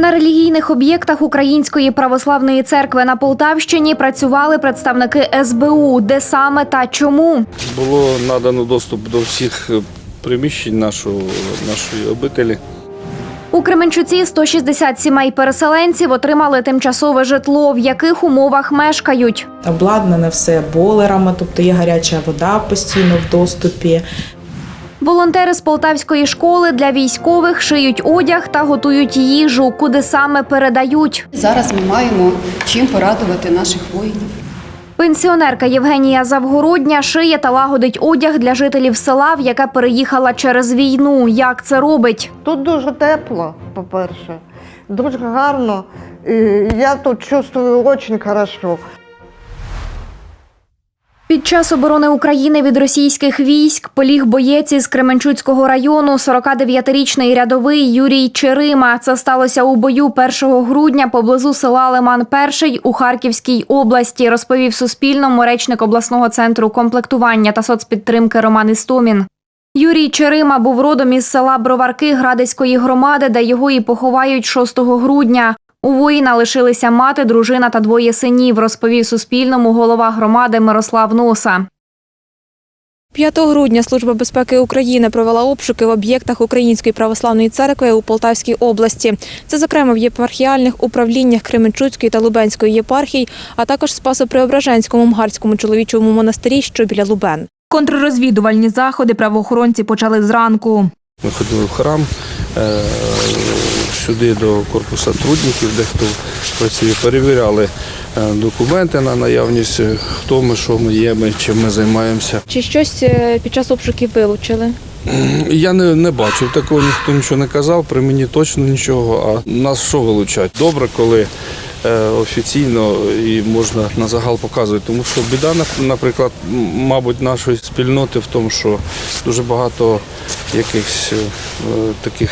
На релігійних об'єктах Української православної церкви на Полтавщині працювали представники СБУ. Де саме та чому? Було надано доступ до всіх е, приміщень нашого, нашої обителі. У Кременчуці 160 сімей переселенців отримали тимчасове житло, в яких умовах мешкають. Обладнане все бойлерами, тобто є гаряча вода постійно в доступі. Волонтери з полтавської школи для військових шиють одяг та готують їжу, куди саме передають. Зараз ми маємо чим порадувати наших воїнів. Пенсіонерка Євгенія Завгородня шиє та лагодить одяг для жителів села, в яке переїхала через війну. Як це робить? Тут дуже тепло, по-перше, дуже гарно. І я тут чувствую дуже хорошо. Під час оборони України від російських військ поліг боєць із Кременчуцького району 49-річний рядовий Юрій Черима. Це сталося у бою 1 грудня поблизу села Лиман Перший у Харківській області, розповів Суспільному речник обласного центру комплектування та соцпідтримки Роман Істомін. Юрій Черима був родом із села Броварки Градиської громади, де його і поховають 6 грудня. У воїна лишилися мати, дружина та двоє синів, розповів Суспільному голова громади Мирослав Носа. 5 грудня Служба безпеки України провела обшуки в об'єктах Української православної церкви у Полтавській області. Це, зокрема, в єпархіальних управліннях Кременчуцької та Лубенської єпархій, а також Спасо-Преображенському Мгарському чоловічому монастирі, що біля Лубен. Контррозвідувальні заходи правоохоронці почали зранку. Ми ходили в храм, е, сюди до корпусу трудників, де хто працює, перевіряли е, документи на наявність, е, хто ми, що ми є, ми, чим ми займаємося. Чи щось е, під час обшуків вилучили? Я не, не бачив такого, ніхто нічого не казав, при мені точно нічого. А нас що вилучать? Добре, коли офіційно і можна на загал показувати. Тому що біда, нап- наприклад, мабуть, нашої спільноти в тому, що дуже багато якихось е, таких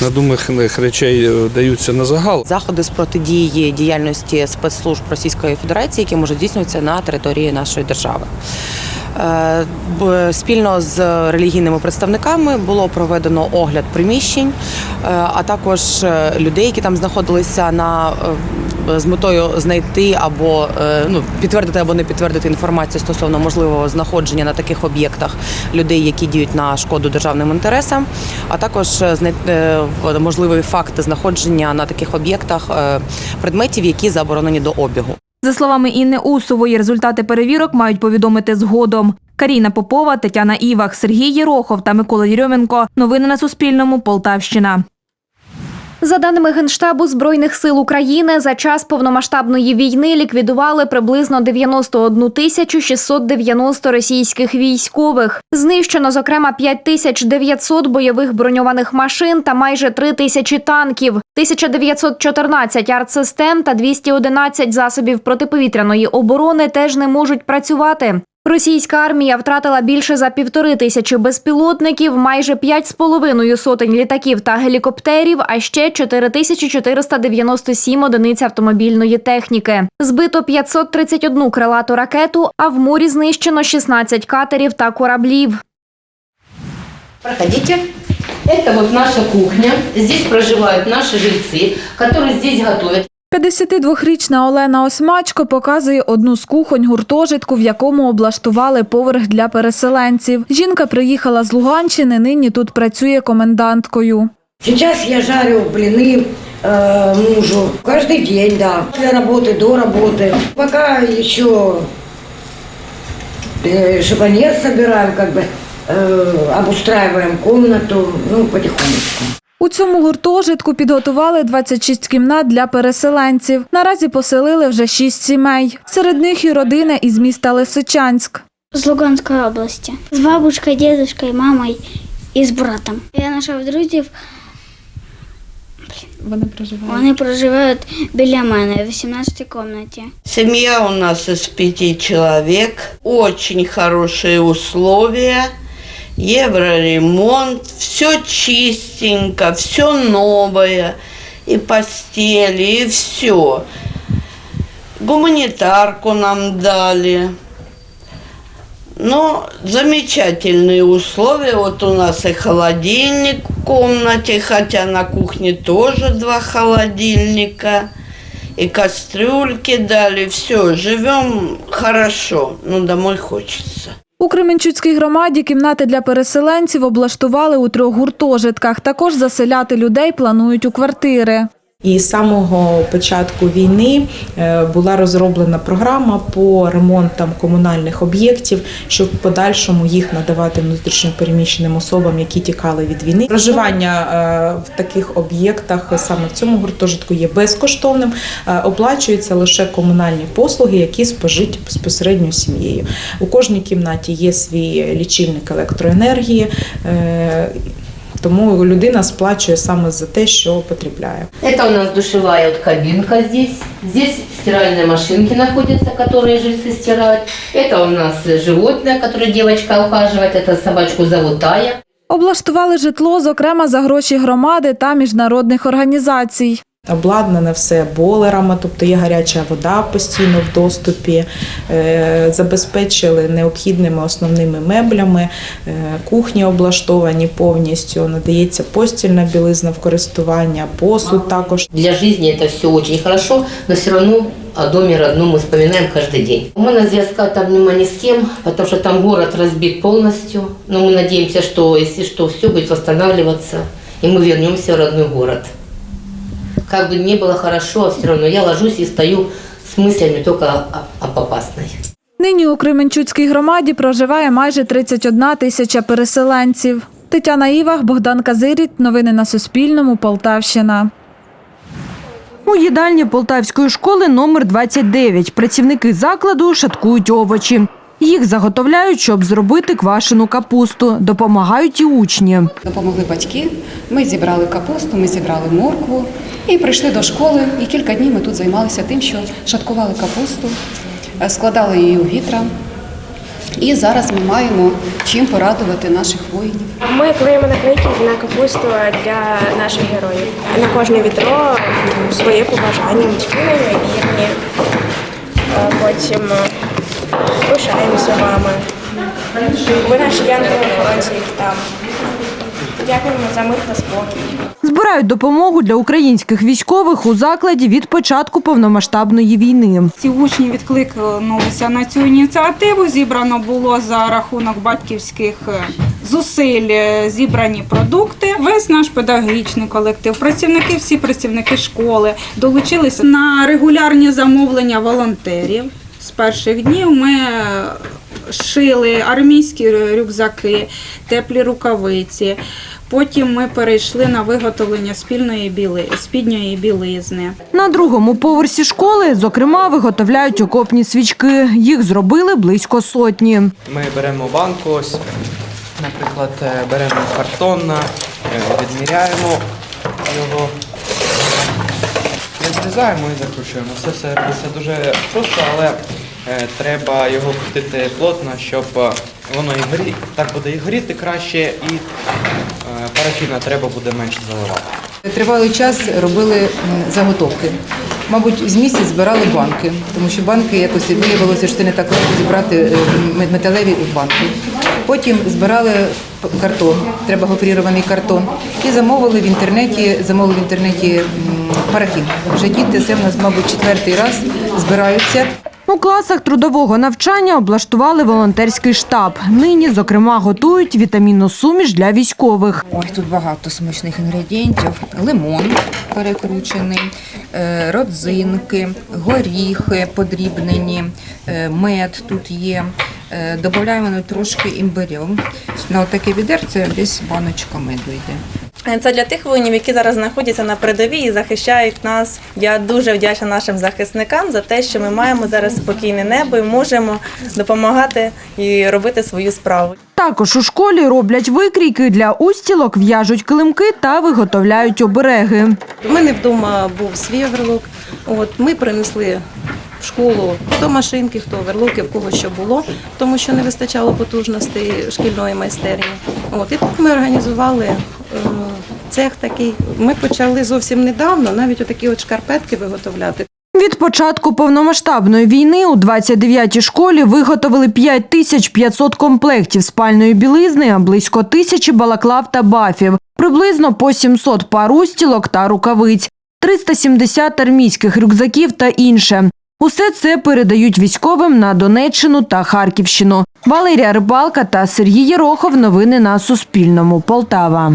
надуманих речей е, даються на загал. Заходи з протидії діяльності спецслужб Російської Федерації, які можуть здійснюватися на території нашої держави. Е, Спільно з релігійними представниками було проведено огляд приміщень, е, а також е, людей, які там знаходилися на е, з метою знайти або е, ну підтвердити або не підтвердити інформацію стосовно можливого знаходження на таких об'єктах людей, які діють на шкоду державним інтересам, а також е, знай- е, можливий факт знаходження на таких об'єктах е, предметів, які заборонені до обігу. За словами Інни Усової, результати перевірок мають повідомити згодом. Каріна Попова, Тетяна Івах, Сергій Єрохов та Микола Єрьоменко. Новини на Суспільному. Полтавщина. За даними Генштабу Збройних сил України, за час повномасштабної війни ліквідували приблизно 91 тисячу 690 російських військових. Знищено, зокрема, 5900 бойових броньованих машин та майже 3 тисячі танків, 1914 артсистем та 211 засобів протиповітряної оборони теж не можуть працювати. Російська армія втратила більше за півтори тисячі безпілотників, майже п'ять з половиною сотень літаків та гелікоптерів, а ще 4497 одиниць автомобільної техніки. Збито 531 крилату ракету, а в морі знищено 16 катерів та кораблів. Проходите. Это вот наша кухня. Здесь проживают наши жильцы, которые здесь готовят. 52-річна Олена Осмачко показує одну з кухонь гуртожитку, в якому облаштували поверх для переселенців. Жінка приїхала з Луганщини, нині тут працює коменданткою. Сейчас я жарю блины э, мужу каждый день, да. Для работы, до работы. Пока еще э, шифоньер собираем, как бы э, обустраиваем комнату, ну, потихонечку. У цьому гуртожитку підготували 26 кімнат для переселенців. Наразі поселили вже 6 сімей. Серед них і родина із міста Лисичанськ. З Луганської області. З бабушкою, дідушкою, мамою і з братом. Я знайшов друзів, Вони проживають. вони проживають біля мене в 18 кімнаті. Семья у нас из пяти человек. Очень хорошие условия. Евроремонт. Все чистенько, все новое. И постели, и все. Гуманитарку нам дали. Но замечательные условия. Вот у нас и холодильник в комнате, хотя на кухне тоже два холодильника. И кастрюльки дали. Все, живем хорошо. Но домой хочется. У Кременчуцькій громаді кімнати для переселенців облаштували у трьох гуртожитках. Також заселяти людей планують у квартири. І з самого початку війни е, була розроблена програма по ремонтам комунальних об'єктів, щоб в подальшому їх надавати внутрішньопереміщеним особам, які тікали від війни. Проживання е, в таких об'єктах саме в цьому гуртожитку є безкоштовним. Е, Оплачуються лише комунальні послуги, які спожиті безпосередньо сім'єю. У кожній кімнаті є свій лічильник електроенергії. е, Тому людина сплачує саме за те, що потребляє. Это у нас душевая вот кабинка здесь. Здесь стиральные машинки находятся, которые жильцы стирают. Это у нас животное, которое девочка ухаживает. Это собачку зовут Тая. Облаштували житло, зокрема за гроші громади та міжнародних організацій. Обладнане все бойлерами, тобто є гаряча вода постійно в доступі, е, забезпечили необхідними основними меблями, е, кухні облаштовані повністю, надається постільна білизна в користування, посуд також. Для жизни это все очень хорошо, но все равно о доме родном мы вспоминаем каждый день. Мы на зв'язка там нема ни с кем, потому что там город разбит полностью. Но мы надеемся, что если что, все будет восстанавливаться, и мы вернемся в родной город. Как бы ни было хорошо, а все равно я ложусь и стою с мыслями только о, о попасной. Нині у Кременчуцькій громаді проживає майже 31 тисяча переселенців. Тетяна Івах, Богдан Казиріт. Новини на Суспільному. Полтавщина. У їдальні Полтавської школи номер 29 працівники закладу шаткують овочі. Їх заготовляють, щоб зробити квашену капусту. Допомагають і учні. Допомогли батьки. Ми зібрали капусту, ми зібрали моркву і прийшли до школи. І кілька днів ми тут займалися тим, що шаткували капусту, е, складали її у вітра. І зараз ми маємо чим порадувати наших воїнів. Ми клеїмо наклейки на капусту для наших героїв. На кожне відро своє побажання, вірні. Е, Потім пишаємося вами. Ви наші янголи-охоронці там. Дякуємо за мир та спокій. Збирають допомогу для українських військових у закладі від початку повномасштабної війни. Ці учні відкликнулися на цю ініціативу. Зібрано було за рахунок батьківських е, зусиль е, зібрані продукти. Весь наш педагогічний колектив, працівники, всі працівники школи долучилися на регулярні замовлення волонтерів. З перших днів ми шили армійські рюкзаки, теплі рукавиці. Потім ми перейшли на виготовлення спільної біли, спідньої білизни. На другому поверсі школи, зокрема, виготовляють окопні свічки. Їх зробили близько сотні. Ми беремо банку, ось, наприклад, е, беремо картон, е, відміряємо його, відрізаємо і закручуємо. Це все робиться дуже просто, але е, треба його крутити плотно, щоб е, воно і горі, так буде і горіти краще, і е, парафіна треба буде менше заливати. Тривалий час робили заготовки. Мабуть, з місяць збирали банки, тому що банки якось виявилося, що це не так легко зібрати металеві банки. Потім збирали картон, треба гофрірований картон. І замовили в інтернеті, замовили в інтернеті парафін. Вже діти це в нас, мабуть, четвертий раз збираються. У класах трудового навчання облаштували волонтерський штаб. Нині, зокрема, готують вітамінну суміш для військових. Ой, тут багато смачних інгредієнтів. Лимон перекручений, е, родзинки, горіхи подрібнені, е, мед тут є. Е, Додаємо трошки імбирю. На таке відерце десь баночка меду йде. Це для тих воїнів, які зараз знаходяться на передовій і захищають нас. Я дуже вдячна нашим захисникам за те, що ми маємо зараз спокійне небо і можемо допомагати і робити свою справу. Також у школі роблять викрійки для устілок, в'яжуть килимки та виготовляють обереги. У мене вдома був свіверлок. От ми принесли в школу хто машинки, хто оверлоки, в кого що було, тому що не вистачало потужностей шкільної майстерні. От і так ми організували е, цех такий. Ми почали зовсім недавно, навіть отакі от шкарпетки виготовляти. Від початку повномасштабної війни у 29-й школі виготовили 5500 комплектів спальної білизни, а близько тисячі балаклав та бафів, приблизно по 700 пар устілок та рукавиць, 370 армійських рюкзаків та інше. Усе це передають військовим на Донеччину та Харківщину. Валерія Рибалка та Сергій Єрохов. Новини на Суспільному. Полтава.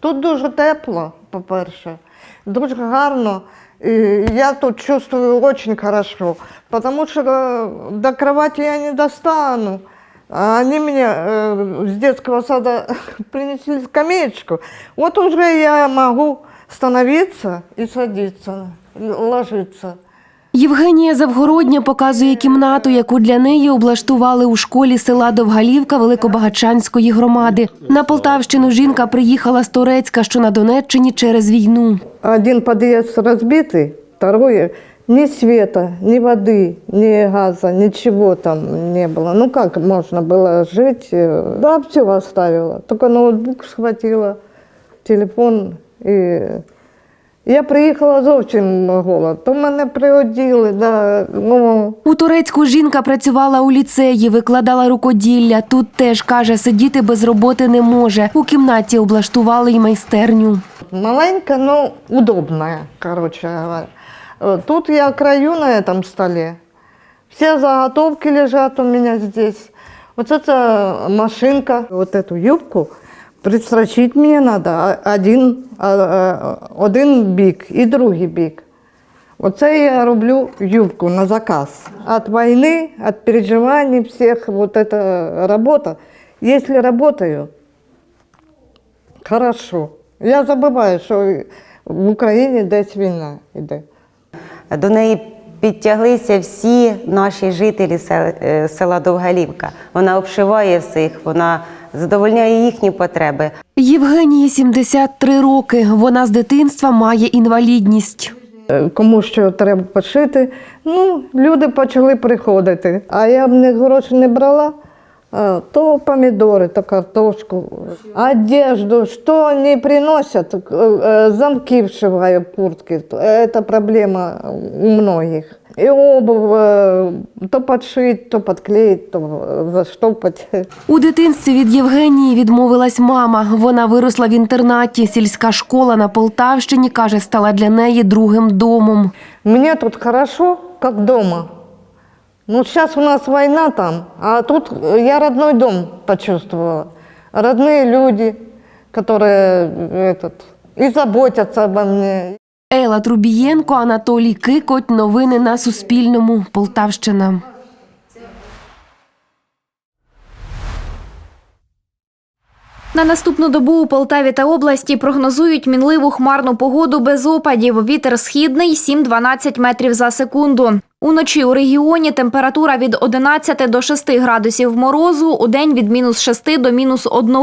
Тут дуже тепло, по-перше, дуже гарно. І я тут чувствую хорошо, потому что э, до кровати я не достану. А Они мне э, с детского сада принесли скамеечку. Вот уже я могу становиться и садиться, ложиться. Євгенія Завгородня показує кімнату, яку для неї облаштували у школі села Довгалівка Великобагачанської громади. На Полтавщину жінка приїхала з Торецька, що на Донеччині через війну. Один подъезд разбитый, второй ни света, ни воды, ни газа, ничего там не было. Ну как можно было жить? Э, Да, все оставила. Только ноутбук схватила, телефон і. Я приїхала зовсім гола. То мене приоділи, да, ну, У Турецьку жінка працювала у ліцеї, викладала рукоділля. Тут теж каже, сидіти без роботи не може. У кімнаті облаштували й майстерню. маленькая, но удобная, короче говоря. Э, Тут я краю на этом столе. Все заготовки лежат у меня здесь. Вот эта машинка, вот эту юбку пристрочить мне надо а- один, один бік і другий бік. Оце я роблю юбку на заказ. От войны, от переживаний всех, вот эта работа. Если работаю, Хорошо. Я забуваю, що в Україні десь війна йде. До неї підтяглися всі наші жителі е, села Довгалівка. Вона обшиває всіх, вона задовольняє їхні потреби. Євгенії 73 роки. Вона з дитинства має інвалідність. Е, Кому що треба пошити. Ну, люди почали приходити. А я в них гроші не брала, то помідори, то картошку, одежду, що не приносять, е, е, замки вшиваю куртки. Це проблема у многих. І обувь е, то підшить, то підклеїть, то заштопати. У дитинстві від Євгенії відмовилась мама. Вона виросла в інтернаті. Сільська школа на Полтавщині, каже, стала для неї другим домом. Мне тут хорошо, как дома. Ну, сейчас у нас война там, а тут я родной дом почувствовала. Родные люди, которые этот, и заботятся обо мне. Ела Трубієнко, Анатолій Кикоть. Новини на Суспільному. Полтавщина. На наступну добу у Полтаві та області прогнозують мінливу хмарну погоду без опадів. Вітер східний 7-12 метрів за секунду. Уночі у регіоні температура від 11 до 6 градусів морозу, у день від мінус 6 до мінус 1.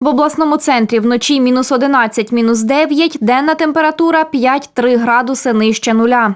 В обласному центрі вночі мінус 11, мінус 9, денна температура 5-3 градуси нижче нуля.